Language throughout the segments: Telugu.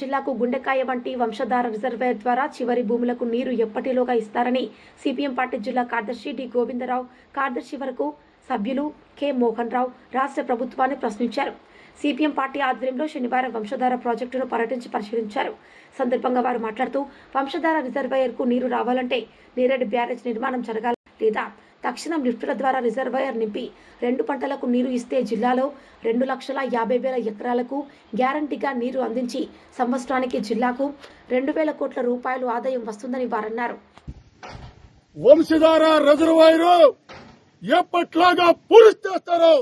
జిల్లాకు గుండెకాయ వంటి వంశధార రిజర్వేర్ ద్వారా చివరి భూములకు నీరు ఎప్పటిలోగా ఇస్తారని సిపిఎం పార్టీ జిల్లా కార్యదర్శి డి గోవిందరావు కార్యదర్శి వరకు సభ్యులు కె మోహన్ రావు రాష్ట్ర ప్రభుత్వాన్ని ప్రశ్నించారు. సిపిఎం పార్టీ ఆధ్వర్యంలో శనివారం వంశధార ప్రాజెక్టును పర్యటించి పరిశీలించారు. సందర్భంగా వారు మాట్లాడుతూ వంశధార రిజర్వాయర్కు నీరు రావాలంటే నేరేడు బ్యారేజ్ నిర్మాణం జరగాలి లేదా తక్షణం లిఫ్టుల ద్వారా రిజర్వాయర్ నింపి రెండు పంటలకు నీరు ఇస్తే జిల్లాలో రెండు లక్షల యాభై వేల ఎకరాలకు గ్యారంటీగా నీరు అందించి సంవత్సరానికి జిల్లాకు రెండు వేల కోట్ల రూపాయలు ఆదాయం వస్తుందని వారన్నారు. వంశధార రిజర్వాయరు ఎప్పట్లాగా పూర్తి చేస్తారో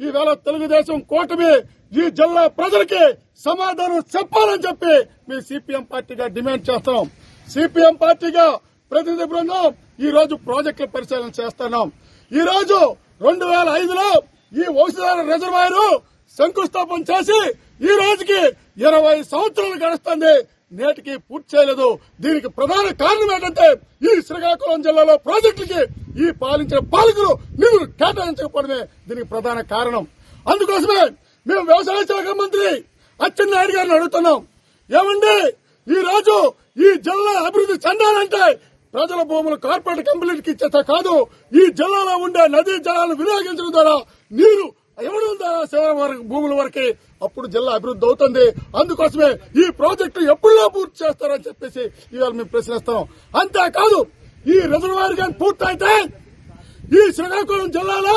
ఈవేళ తెలుగుదేశం కూటమి ఈ జిల్లా ప్రజలకి సమాధానం చెప్పాలని చెప్పి మీ సిపిఎం పార్టీగా డిమాండ్ చేస్తాం సిపిఎం పార్టీగా ప్రతినిధి బృందం ఈ రోజు ప్రాజెక్టుల పరిశీలన చేస్తున్నాం. ఈ రోజు రెండు వేల ఐదులో ఈ ఔషధాల రిజర్వాయరు శంకుస్థాపన చేసి ఈ రోజుకి ఇరవై సంవత్సరాలు గడుస్తుంది. నేటికి పూర్తి చేయలేదు. దీనికి ప్రధాన కారణం ఏంటంటే ఈ శ్రీకాకుళం జిల్లాలో ప్రాజెక్టులకి ఈ పాలించిన పాలకులు నిధులు కేటాయించకపోవడమే దీనికి ప్రధాన కారణం. అందుకోసమే మేము వ్యవసాయ శాఖ మంత్రి అచ్చెన్నాయుడు గారిని అడుగుతున్నాం. ఏమండి ఈ రోజు ఈ జిల్లా అభివృద్ధి చెందాలంటే ప్రజల భూములు కార్పొరేట్ కంపెనీలకు ఇచ్చేత కాదు ఈ జిల్లాలో ఉండే నదీ జలాలను వినియోగించడం ద్వారా నీరు ఇవ్వడం భూముల వరకే అప్పుడు జిల్లా అభివృద్ధి అవుతుంది. అందుకోసమే ఈ ప్రాజెక్టు ఎప్పుడులా పూర్తి చేస్తారని చెప్పేసి ఇవాళ మేము ప్రశ్నిస్తాం అంతేకాదు ఈ రిజర్వాయర్ కానీ పూర్తయితే ఈ శ్రీకాకుళం జిల్లాలో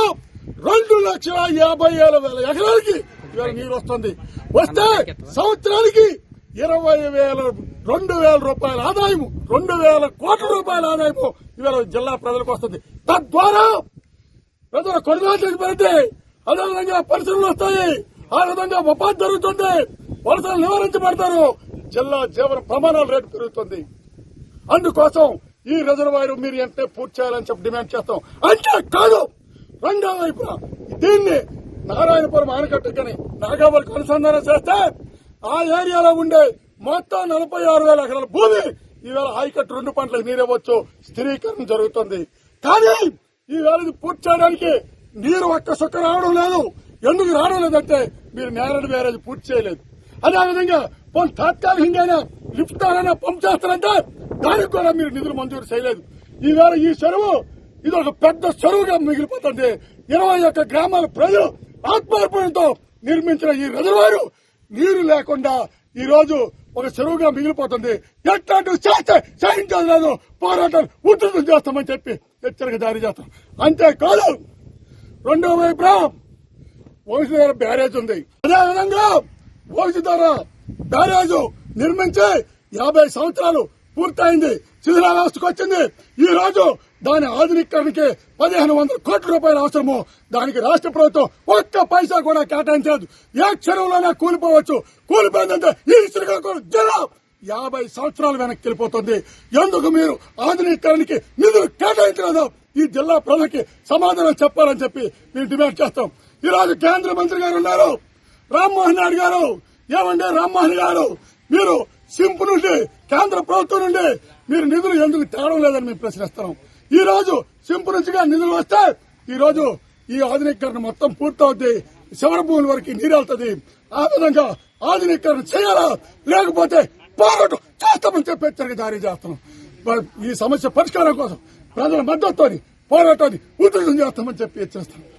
రెండు లక్షల యాభై ఏడు వేల ఎకరాలకి ఇవాళ నీరు వస్తుంది. వస్తే సంవత్సరానికి ఇరవై వేల రెండు వేల రూపాయల ఆదాయము రెండు వేల కోట్ల రూపాయల ఆదాయము ఇవాళ జిల్లా ప్రజలకు వస్తుంది. తద్వారా ప్రజల కొనుగోలు పెరిగితే అదేవిధంగా పరిశ్రమలు వస్తాయి. ఆ విధంగా ఉపాధి జరుగుతుంది. వలసలు నివారించబడతారు. జిల్లా జీవన ప్రమాణాల రేటు పెరుగుతుంది. అందుకోసం ఈ రిజర్వాయర్ మీరు వెంటనే పూర్తి చేయాలని చెప్పి డిమాండ్ చేస్తాం. అంతే కాదు. రెండో వైపున దీన్ని నారాయణపురం ఆనకట్టుకని నాగావళికి అనుసంధానం చేస్తే ఆ ఏరియాలో ఉండే మొత్తం నలభై ఆరు వేల ఎకరాల భూమి. ఈవేళ హైకట్ రెండు పంటలకు నీరివ్వచ్చు స్థిరీకరణ జరుగుతుంది. కానీ ఈవేళ ఇది పూర్తి చేయడానికి నీరు ఒక్క సుఖ రావడం లేదు. ఎందుకు రావడం లేదంటే మీరు నేరడు బ్యారేజ్ పూర్తి చేయలేదు. అదేవిధంగా పోనీ తాత్కాలికంగా లిఫ్ట్ అయినా పంప్ చేస్తారంటే దానికి కూడా మీరు నిధులు మంజూరు చేయలేదు. ఈవేళ ఈ చెరువు ఇది ఒక పెద్ద చెరువుగా మిగిలిపోతుంది. ఇరవై ఒక్క గ్రామాల ప్రజలు ఆత్మార్పణతో నిర్మించిన ఈ రిజర్వాయరు నీరు లేకుండా ఈ రోజు ఒక చెరువుగా మిగిలిపోతుంది. ఎట్లాంటివి చేస్తే పోరాటం ఉధృతం చేస్తామని చెప్పి హెచ్చరిక జారీ చేస్తాం. అంతేకాదు రెండో వైపున వంశధార బ్యారేజ్ ఉంది. అదేవిధంగా వంశధార బ్యారేజ్ నిర్మించి యాభై సంవత్సరాలు పూర్తయింది. శిథిలావస్థకు వచ్చింది ఈ రోజు దాని ఆధునీకరణకి పదిహేను వందల కోట్ల రూపాయలు అవసరము. దానికి రాష్ట్ర ప్రభుత్వం ఒక్క పైసా కూడా కేటాయించలేదు. ఏ చెరువులోనే కూలిపోవచ్చు. కూలిపోయిందంటే ఈ శ్రీకాకుళం జిల్లా యాభై సంవత్సరాలు వెనక్కి వెళ్ళిపోతుంది. ఎందుకు మీరు ఆధునీకరణకి నిధులు కేటాయించలేదు? ఈ జిల్లా ప్రజలకి సమాధానం చెప్పాలని చెప్పి మేము డిమాండ్ చేస్తాం. ఈ రోజు కేంద్ర మంత్రి గారు ఉన్నారు. రామ్మోహన్ నాయుడు గారు. ఏమండి రామ్మోహన్ గారు? మీరు సింపు నుండి కేంద్ర ప్రభుత్వం నుండి మీరు నిధులు ఎందుకు తేడం లేదని మేము ప్రశ్నిస్తున్నాం. ఈ రోజు సింపు నుంచిగా నిధులు వస్తే ఈ రోజు ఈ ఆధునీకరణ మొత్తం పూర్తవుద్ది. శివర భూముల వరకు నీరు వెళ్తుంది ఆ విధంగా ఆధునీకరణ చేయాలా? లేకపోతే పోరాటం చేస్తామని చెప్పి హెచ్చరిక జారీ చేస్తున్నాం. ఈ సమస్య పరిష్కారం కోసం ప్రజల మద్దతుతోని పోరాటాన్ని ఉధృతం చేస్తామని చెప్పి హెచ్చరిస్తున్నాం.